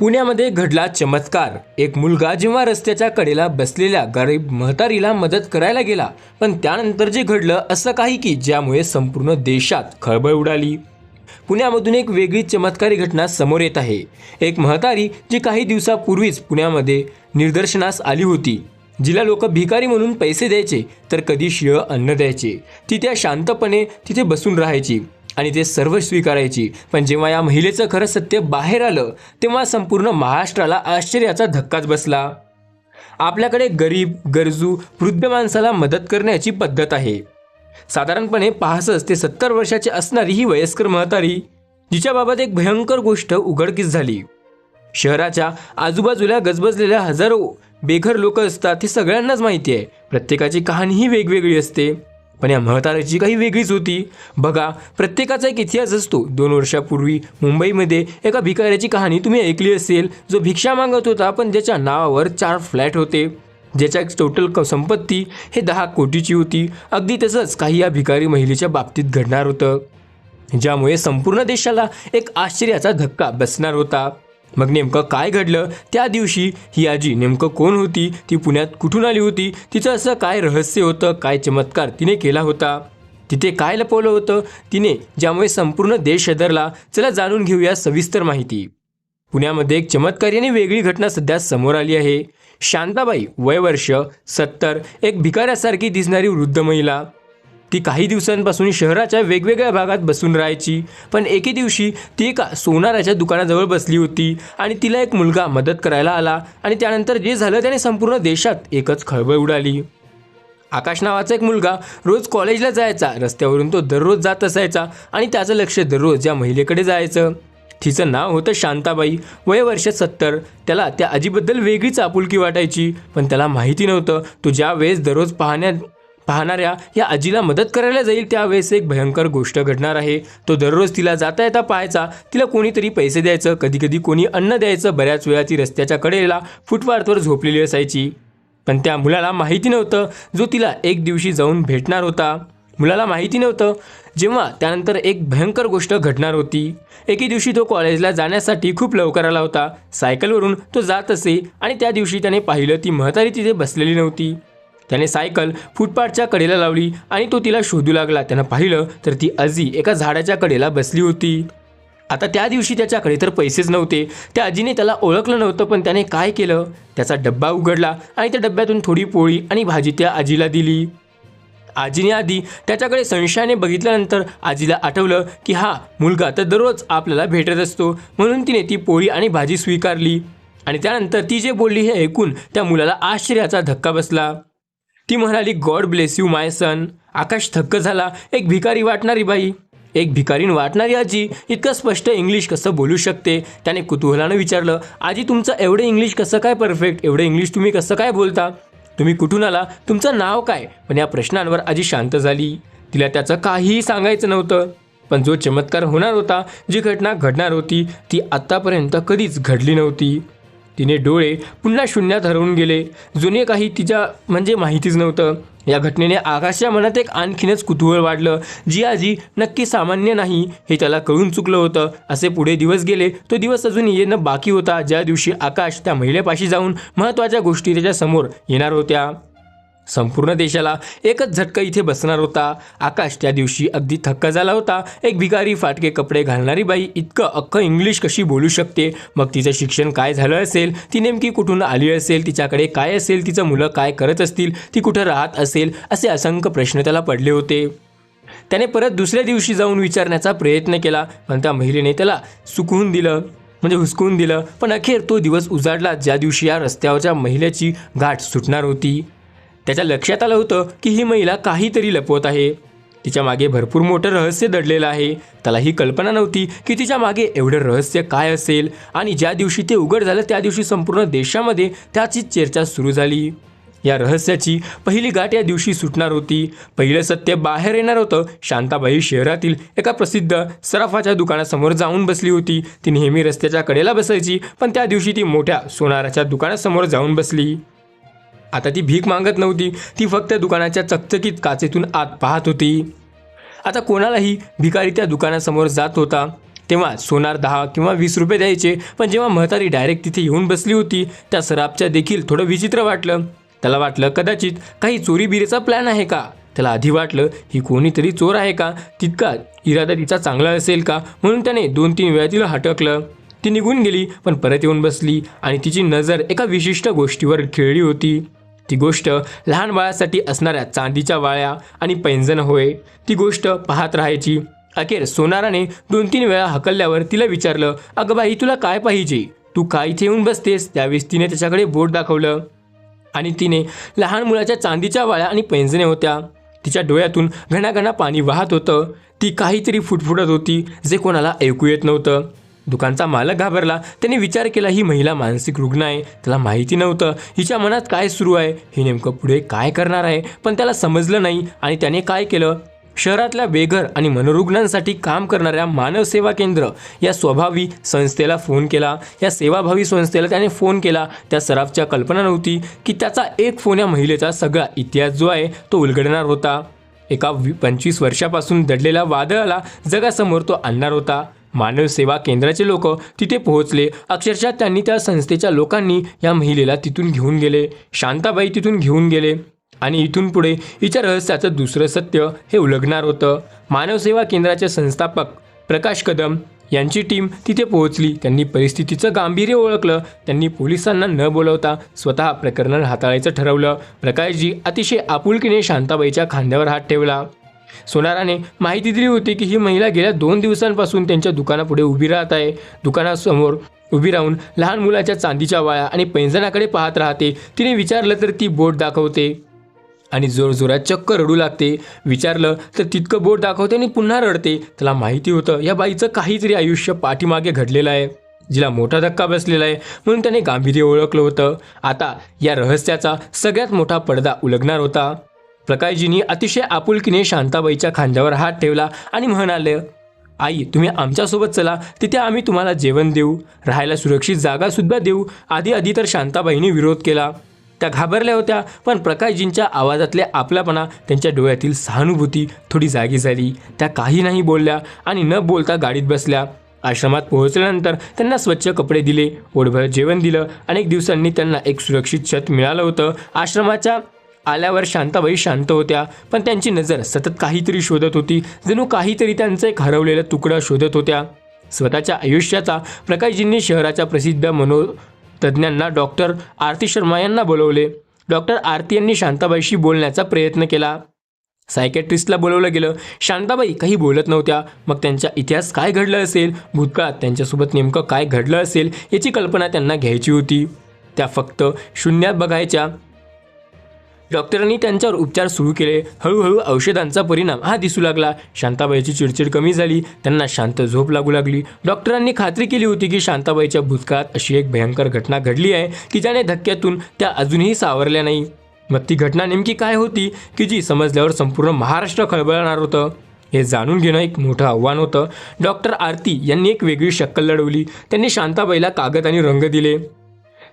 पुण्यामध्ये घडला चमत्कार. एक मुलगा जेव्हा रस्त्याच्या कडेला बसलेल्या गरीब महतारीला मदत करायला गेला पण त्यानंतर जे घडलं असं काही की ज्यामुळे संपूर्ण देशात खळबळ उडाली. पुण्यामधून एक वेगळी चमत्कारी घटना समोर येत आहे. एक म्हातारी जी काही दिवसापूर्वीच पुण्यामध्ये निदर्शनास आली होती. जिला लोक भिकारी म्हणून पैसे द्यायचे तर कधी शिळ अन्न द्यायचे. ती त्या शांतपणे तिथे बसून राहायची. आणि ते सर्व स्वीकारायची. पण जेव्हा या महिलेचं खरं सत्य बाहेर आलं तेव्हा संपूर्ण महाराष्ट्राला आश्चर्याचा धक्काच बसला. आपल्याकडे गरीब गरजू वृद्ध माणसाला मदत करण्याची पद्धत आहे. साधारणपणे पासष्ट ते सत्तर वर्षाची असणारी ही वयस्कर म्हातारी जिच्याबाबत एक भयंकर गोष्ट उघडकीस झाली. शहराच्या आजूबाजूला गजबजलेल्या हजारो बेघर लोक असतात हे सगळ्यांनाच माहिती आहे. प्रत्येकाची कहाणी ही वेगवेगळी असते. पण या म्हाताऱ्याची काही वेगळीच होती. बघा प्रत्येकाचा एक इतिहास असतो. दोन वर्षापूर्वी मुंबईमध्ये एका भिकाऱ्याची कहाणी तुम्ही ऐकली असेल जो भिक्षा मागत होता पण ज्याच्या नावावर चार फ्लॅट होते. ज्याच्या टोटल क संपत्ती हे दहा कोटीची होती. अगदी तसंच काही या भिकारी महिलेच्या बाबतीत घडणार होतं. ज्यामुळे संपूर्ण देशाला एक आश्चर्याचा धक्का बसणार होता. मग नेमकं काय घडलं? त्या दिवशी ही आजी नेमकं कोण होती? ती पुण्यात कुठून आली होती? तिचं असं काय रहस्य होतं? काय चमत्कार तिने केला होता? तिथे काय लपवलं होतं? तिने ज्यामुळे संपूर्ण देश शदरला चला जाणून घेऊया सविस्तर माहिती. पुण्यामध्ये एक चमत्कारी आणि वेगळी घटना सध्या समोर आली आहे. शांताबाई वय वर्ष सत्तर एक भिकाऱ्यासारखी दिसणारी वृद्ध महिला. ती काही दिवसांपासून शहराच्या वेगवेगळ्या भागात बसून राहायची. पण एके दिवशी ती एका सोनाराच्या दुकानाजवळ बसली होती आणि तिला एक मुलगा मदत करायला आला आणि त्यानंतर जे झालं त्याने संपूर्ण देशात एकच खळबळ उडाली. आकाश नावाचा एक मुलगा रोज कॉलेजला जायचा रस्त्यावरून तो दररोज जात असायचा आणि त्याचं लक्ष दररोज या महिलेकडे जायचं. तिचं नाव होतं शांताबाई वय वर्ष सत्तर. त्याला त्या आजीबद्दल वेगळीच आपुलकी वाटायची पण त्याला माहिती नव्हतं. तो ज्या वेळेस दररोज पाहण्यात पाहणाऱ्या या आजीला मदत करायला जाईल त्यावेळेस एक भयंकर गोष्ट घडणार आहे. तो दररोज तिला जाता येता पाहायचा. तिला कोणीतरी पैसे द्यायचं. कधी कधी कोणी अन्न द्यायचं. बऱ्याच वेळा ती रस्त्याच्या कडेला फुटपाथवर झोपलेली असायची. पण त्या मुलाला माहिती नव्हतं. जो तिला एक दिवशी जाऊन भेटणार होता. मुलाला माहिती नव्हतं. जेव्हा त्यानंतर एक भयंकर गोष्ट घडणार होती. एके दिवशी तो कॉलेजला जाण्यासाठी खूप लवकर आला होता. सायकलवरून तो जात असे आणि त्या दिवशी त्याने पाहिलं ती म्हातारी तिथे बसलेली नव्हती. त्याने सायकल फुटपाथच्या कडेला लावली आणि तो तिला शोधू लागला. त्यानं पाहिलं तर ती आजी एका झाडाच्या कडेला बसली होती. आता त्या दिवशी त्याच्याकडे तर पैसेच नव्हते. त्या आजीने त्याला ओळखलं नव्हतं पण त्याने काय केलं? त्याचा डब्बा उघडला आणि त्या डब्यातून थोडी पोळी आणि भाजी त्या आजीला दिली. आजीने आधी त्याच्याकडे संशयाने बघितल्यानंतर आजीला आठवलं की हा मुलगा तर दररोज आपल्याला भेटत असतो. म्हणून तिने ती पोळी आणि भाजी स्वीकारली. आणि त्यानंतर ती जे बोलली हे ऐकून त्या मुलाला आश्चर्याचा धक्का बसला. ती म्हणाली God bless you my son Akash थक्क झाला. एक भिकारी वाटणारी बाई. एक भिकारीन वाटणारी आजी. इतकं स्पष्ट इंग्लिश कसं बोलू शकते? त्याने कुतूहलानं विचारलं आजी तुमचं एवढं इंग्लिश कसं काय परफेक्ट एवढं इंग्लिश तुम्ही कसं काय बोलता? तुम्ही कुठून आला? तुमचं नाव काय? पण या प्रश्नांवर आजी शांत झाली. तिला त्याचं काहीही सांगायचं नव्हतं. पण जो चमत्कार होणार होता जी घटना घडणार होती ती आत्तापर्यंत कधीच घडली नव्हती. तिने डोळे पुन्हा शून्यात हरवून गेले. जुने काही तिच्या म्हणजे माहितीच नव्हतं. या घटनेने आकाशच्या मनात एक आणखीनच कुतूहल वाढलं. जी आजी नक्की सामान्य नाही हे त्याला कळून चुकलं होतं. असे पुढे दिवस गेले. तो दिवस अजून येणं बाकी होता. ज्या दिवशी आकाश त्या महिलेपाशी जाऊन महत्त्वाच्या गोष्टी त्याच्यासमोर येणार होत्या. संपूर्ण देशाला एकच झटका इथे बसणार होता. आकाश त्या दिवशी अगदी थक्का झाला होता. एक भिकारी फाटके कपडे घालणारी बाई इतकं अख्खं इंग्लिश कशी बोलू शकते? मग तिचं शिक्षण काय झालं असेल? ती नेमकी कुठून आली असेल? तिच्याकडे काय असेल? तिचं मुलं काय करत असतील? ती कुठं राहत असेल? असे असंख्य प्रश्न त्याला पडले होते. त्याने परत दुसऱ्या दिवशी जाऊन विचारण्याचा प्रयत्न केला. पण त्या महिलेने त्याला सुकवून दिलं. म्हणजे हुसकून दिलं. पण अखेर तो दिवस उजाडला. ज्या दिवशी या रस्त्यावरच्या महिलेची गाठ सुटणार होती. त्याच्या लक्षात आलं होतं की ही महिला काहीतरी लपवत आहे. तिच्यामागे भरपूर मोठं रहस्य दडलेलं आहे. त्याला ही कल्पना नव्हती की तिच्यामागे एवढं रहस्य काय असेल आणि ज्या दिवशी ते उघड झालं त्या दिवशी संपूर्ण देशामध्ये त्याची चर्चा सुरू झाली. या रहस्याची पहिली गाठ या दिवशी सुटणार होती. पहिलं सत्य बाहेर येणार होतं. शांताबाई शहरातील एका प्रसिद्ध सराफाच्या दुकानासमोर जाऊन बसली होती. ती नेहमी रस्त्याच्या कडेला बसायची पण त्या दिवशी ती मोठ्या सोनाराच्या दुकानासमोर जाऊन बसली. आता ती भीक मागत नव्हती. ती फक्त दुकानाच्या चकचकीत काचेतून आत पाहत होती. आता कोणालाही भिकारी त्या दुकानासमोर जात होता. तेव्हा सोनार दहा किंवा वीस रुपये द्यायचे पण जेव्हा म्हातारी डायरेक्ट तिथे येऊन बसली होती त्या सराफच्या देखील थोडं विचित्र वाटलं. त्याला वाटलं कदाचित काही चोरी बिरीचा प्लॅन आहे का? त्याला आधी वाटलं ही कोणीतरी चोर आहे का? तितका इरादा तिचा चांगला असेल का? म्हणून त्याने दोन तीन वेळा तिला हटकलं. ती निघून गेली पण परत येऊन बसली आणि तिची नजर एका विशिष्ट गोष्टीवर खेळली होती. ती गोष्ट लहान बाळासाठी असणाऱ्या चांदीच्या वाळ्या आणि पैंजण होय. ती गोष्ट पाहत राहायची. अखेर सोनाराने दोन तीन वेळा हकलल्यावर तिला विचारलं अगं बाई तुला काय पाहिजे? तू काय इथे येऊन बसतेस? त्यावेळेस तिने त्याच्याकडे बोट दाखवलं. आणि तिने लहान मुलाच्या चांदीच्या वाळ्या आणि पैंजणे होत्या. तिच्या डोळ्यातून घणाघणा पाणी वाहत होतं. ती काहीतरी फुटफुटत होती जे कोणाला ऐकू येत नव्हतं. दुकानचा मालक घाबरला. त्याने विचार केला ही महिला मानसिक रुग्ण आहे. त्याला माहिती नव्हतं. हिच्या मनात काय सुरू आहे? हे नेमकं पुढे काय करणार आहे? पण त्याला समजलं नाही आणि त्याने काय केलं? शहरातल्या बेघर आणि मनोरुग्णांसाठी काम करणाऱ्या मानव सेवा केंद्र या स्वभावी संस्थेला फोन केला. या सेवाभावी संस्थेला त्याने फोन केला. त्या सराफच्या कल्पना नव्हती की त्याचा एक फोन या महिलेचा सगळा इतिहास जो आहे तो उलगडणार होता. एका पंचवीस वर्षापासून दडलेल्या वादळाला जगासमोर तो आणणार होता. मानव सेवा केंद्राचे लोक तिथे पोहोचले. अक्षरशः त्यांनी त्या संस्थेच्या लोकांनी या महिलेला तिथून घेऊन गेले. शांताबाई तिथून घेऊन गेले. आणि इथून पुढे हिच्या रहस्याचं दुसरं सत्य हे उलगणार होतं. मानवसेवा केंद्राचे संस्थापक प्रकाश कदम यांची टीम तिथे पोहोचली. त्यांनी परिस्थितीचं गांभीर्य ओळखलं. त्यांनी पोलिसांना न बोलवता स्वतः प्रकरण हाताळायचं ठरवलं. प्रकाशजी अतिशय आपुलकीने शांताबाईच्या खांद्यावर हात ठेवला. सोनाराने माहिती दिली होती की ही महिला गेल्या दोन दिवसांपासून त्यांच्या दुकानापुढे उभी राहत आहे. दुकानासमोर उभी राहून लहान मुलाच्या चांदीच्या वाळ्या आणि पैंजणाकडे पाहत राहते. तिने विचारलं तर ती बोट दाखवते. आणि जोरजोरात चक्क रडू लागते. विचारलं तर तितकं बोट दाखवते आणि पुन्हा रडते. त्याला माहिती होतं या बाईचं काहीतरी आयुष्य पाठीमागे घडलेलं आहे. जिला मोठा धक्का बसलेला आहे म्हणून त्याने गांभीर्य ओळखलं होतं. आता या रहस्याचा सगळ्यात मोठा पडदा उलगणार होता. प्रकाशजींनी अतिशय आपुलकीने शांताबाईच्या खांद्यावर हात ठेवला आणि म्हणाले आई तुम्ही आमच्यासोबत चला. तिथे आम्ही तुम्हाला जेवण देऊ. राहायला सुरक्षित जागासुद्धा देऊ. आधी आधी तर शांताबाईंनी विरोध केला. त्या घाबरल्या होत्या पण प्रकाशजींच्या आवाजातल्या आपलापणा त्यांच्या डोळ्यातील सहानुभूती थोडी जागी झाली. त्या काही नाही बोलल्या आणि न बोलता गाडीत बसल्या. आश्रमात पोहोचल्यानंतर त्यांना स्वच्छ कपडे दिले पोटभर जेवण दिलं. अनेक दिवसांनी त्यांना एक सुरक्षित छत मिळालं होतं. आश्रमाच्या आल्यावर शांताबाई शांत होत्या. पण त्यांची नजर सतत काहीतरी शोधत होती. जणू काहीतरी त्यांचं एक हरवलेलं तुकडा शोधत होत्या. स्वतःच्या आयुष्याचा प्रकाशजींनी शहराच्या प्रसिद्ध मनोतज्ञांना डॉक्टर आरती शर्मा यांना बोलवले. डॉक्टर आरती यांनी शांताबाईशी बोलण्याचा प्रयत्न केला. सायकॅट्रिस्टला बोलवलं गेलं. शांताबाई काही बोलत नव्हत्या. मग त्यांच्या इतिहास काय घडलं असेल? भूतकाळात त्यांच्यासोबत नेमकं काय घडलं असेल? याची कल्पना त्यांना घ्यायची होती. त्या फक्त शून्यात बघायच्या. डॉक्टरांनी त्यांच्यावर उपचार सुरू केले. हळूहळू औषधांचा परिणाम हा दिसू लागला. शांताबाईची चिडचिड कमी झाली. त्यांना शांत झोप लागू लागली. डॉक्टरांनी खात्री केली होती की शांताबाईच्या भूतकाळात अशी एक भयंकर घटना घडली आहे की ज्याने धक्क्यातून त्या अजूनही सावरल्या नाही. मग ती घटना नेमकी काय होती की जी समजल्यावर संपूर्ण महाराष्ट्र खळबळणार होतं? हे जाणून घेणं एक मोठं आव्हान होतं. डॉक्टर आरती यांनी एक वेगळी शक्कल लढवली. त्यांनी शांताबाईला कागद आणि रंग दिले.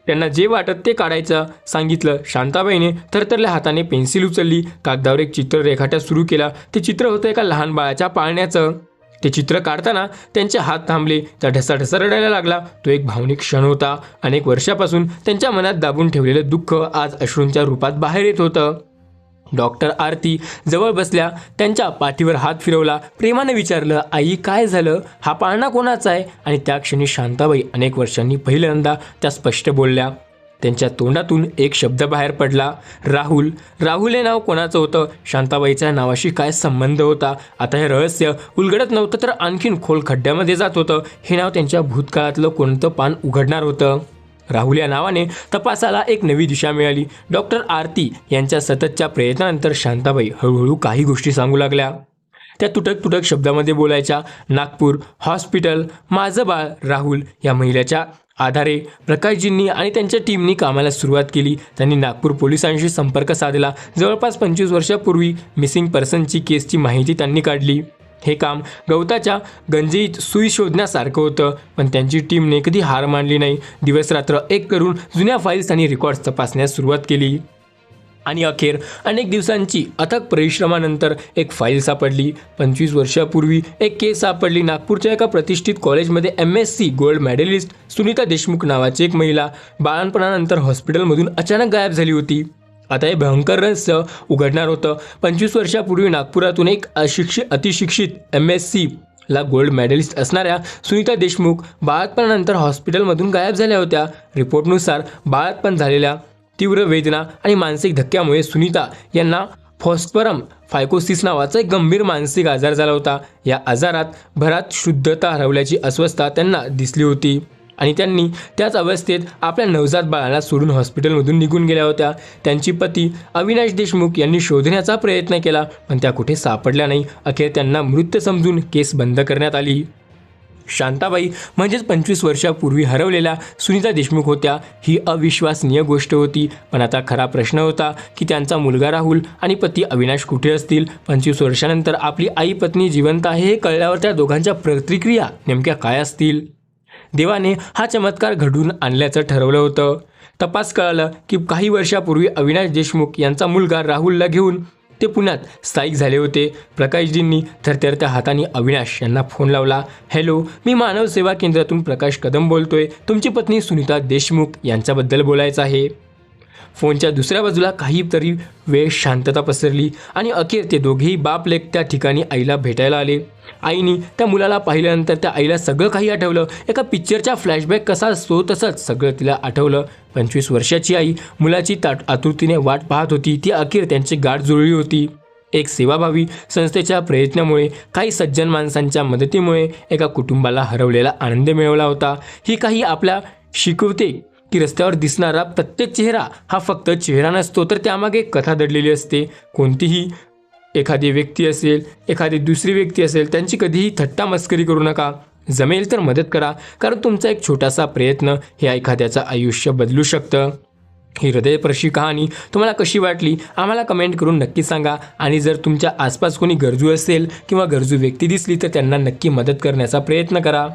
त्यांना जे वाटत ते काढायचं सांगितलं. शांताबाईने थरथरल्या हाताने पेन्सिल उचलली. कागदावर एक चित्र रेखाटा सुरू केला. ते चित्र होतं एका लहान बाळाच्या पाळण्याचं. ते चित्र काढताना त्यांचे हात थांबले. त्या ढसा ढसा रडायला लागला. तो एक भावनिक क्षण होता. अनेक वर्षापासून त्यांच्या मनात दाबून ठेवलेलं दुःख आज अश्रूंच्या रूपात बाहेर येत होतं. डॉक्टर आरती जवळ बसल्या त्यांच्या पाठीवर हात फिरवला. प्रेमाने विचारलं आई काय झालं? हा पाळणा कोणाचा आहे? आणि त्या क्षणी शांताबाई अनेक वर्षांनी पहिल्यांदा त्या स्पष्ट बोलल्या. त्यांच्या तोंडातून एक शब्द बाहेर पडला. राहुल राहुल हे नाव कोणाचं होतं? शांताबाईच्या नावाशी काय संबंध होता? आता हे रहस्य उलगडत नव्हतं तर आणखीन खोल खड्ड्यामध्ये जात होतं. हे नाव त्यांच्या भूतकाळातलं कोणतं पान उघडणार होतं? राहुल या नावाने तपासाला एक नवी दिशा मिळाली. डॉक्टर आरती यांच्या सततच्या प्रयत्नानंतर शांताबाई हळूहळू काही गोष्टी सांगू लागल्या. त्या तुटक तुटक शब्दामध्ये बोलायच्या नागपूर हॉस्पिटल माझं बाळ राहुल या महिलेच्या आधारे प्रकाशजींनी आणि त्यांच्या टीमनी कामाला सुरुवात केली. त्यांनी नागपूर पोलिसांशी संपर्क साधला. जवळपास पंचवीस वर्षापूर्वी मिसिंग पर्सनची केसची माहिती त्यांनी काढली. हे काम गवताच्या गंजीत सुई शोधण्यासारखं होतं पण त्यांची टीमने कधी हार मानली नाही. दिवसरात्र एक करून जुन्या फाईल्स आणि रेकॉर्ड्स तपासण्यास सुरुवात केली. आणि अखेर अनेक दिवसांची अथक परिश्रमानंतर एक फाईल सापडली. पंचवीस वर्षापूर्वी एक केस सापडली. नागपूरच्या एका प्रतिष्ठित कॉलेजमध्ये M S C gold medalist Sunita Deshmukh नावाची एक महिला बाळणपणानंतर हॉस्पिटलमधून अचानक गायब झाली होती. आता हे भयंकर रहस्य उघडणार होतं. पंचवीस वर्षापूर्वी नागपुरातून एक अशिक्षित अतिशिक्षित एम एस सी ला गोल्ड मेडलिस्ट असणाऱ्या सुनीता देशमुख बाळातपणानंतर हॉस्पिटलमधून गायब झाल्या होत्या. रिपोर्टनुसार बाळातपण झालेल्या तीव्र वेदना आणि मानसिक धक्क्यामुळे सुनीता यांना फॉस्फरम फायकोसिस नावाचा एक गंभीर मानसिक आजार झाला होता. या आजारात भरात शुद्धता हरवल्याची अस्वस्थता त्यांना दिसली होती. आणि त्यांनी त्याच अवस्थेत आपल्या नवजात बाळाला सोडून हॉस्पिटलमधून निघून गेल्या होत्या. त्यांची पती अविनाश देशमुख यांनी शोधण्याचा प्रयत्न केला पण त्या कुठे सापडल्या नाही. अखेर त्यांना मृत समजून केस बंद करण्यात आली. शांताबाई म्हणजेच पंचवीस वर्षापूर्वी हरवलेल्या सुनीता देशमुख होत्या ही अविश्वसनीय गोष्ट होती. पण आता खरा प्रश्न होता की त्यांचा मुलगा राहुल आणि पती अविनाश कुठे असतील? पंचवीस वर्षानंतर आपली आई पत्नी जिवंत आहे हे कळल्यावर त्या दोघांच्या प्रतिक्रिया नेमक्या काय असतील? देवाने हा चमत्कार घडवून आणल्याचं ठरवलं होतं. तपास कळालं की काही वर्षापूर्वी अविनाश देशमुख यांचा मुलगा राहुलला घेऊन ते पुण्यात स्थायिक झाले होते. प्रकाशजींनी थरथरत्या हाताने अविनाश यांना फोन लावला हॅलो मी मानव सेवा केंद्रातून प्रकाश कदम बोलतोय. तुमची पत्नी सुनीता देशमुख यांच्याबद्दल बोलायचं आहे. फोनच्या दुसऱ्या बाजूला काहीतरी वेळ शांतता पसरली आणि अखेर ते दोघेही बापलेक त्या ठिकाणी आईला भेटायला आले. आईने त्या मुलाला पाहिल्यानंतर त्या आईला सगळं काही आठवलं. एका पिक्चरचा फ्लॅशबॅक कसा असतो तसंच सगळं तिला आठवलं. पंचवीस वर्षाची आई मुलाची ताट आतुरतीने वाट पाहत होती. ती अखेर त्यांची गाठ जुळली होती. एक सेवाभावी संस्थेच्या प्रयत्नामुळे काही सज्जन माणसांच्या मदतीमुळे एका कुटुंबाला हरवलेला आनंद मिळवला होता. ही काही आपल्या शिकवते की रस्त्यावर दिसणारा प्रत्येक चेहरा हा फक्त चेहरा नसतो तर त्यामागे एक कथा दडलेली असते. कोणतीही एखादी व्यक्ती असेल एखादी दुसरी व्यक्ती असेल त्यांची कधीही थट्टा मस्करी करू नका. जमेल तर मदत करा कारण तुमचा एक छोटासा प्रयत्न हे एखाद्याचं आयुष्य बदलू शकतं. ही हृदयप्रशी कहाणी तुम्हाला कशी वाटली आम्हाला कमेंट करून नक्की सांगा. आणि जर तुमच्या आसपास कोणी गरजू असेल किंवा गरजू व्यक्ती दिसली तर त्यांना नक्की मदत करण्याचा प्रयत्न करा.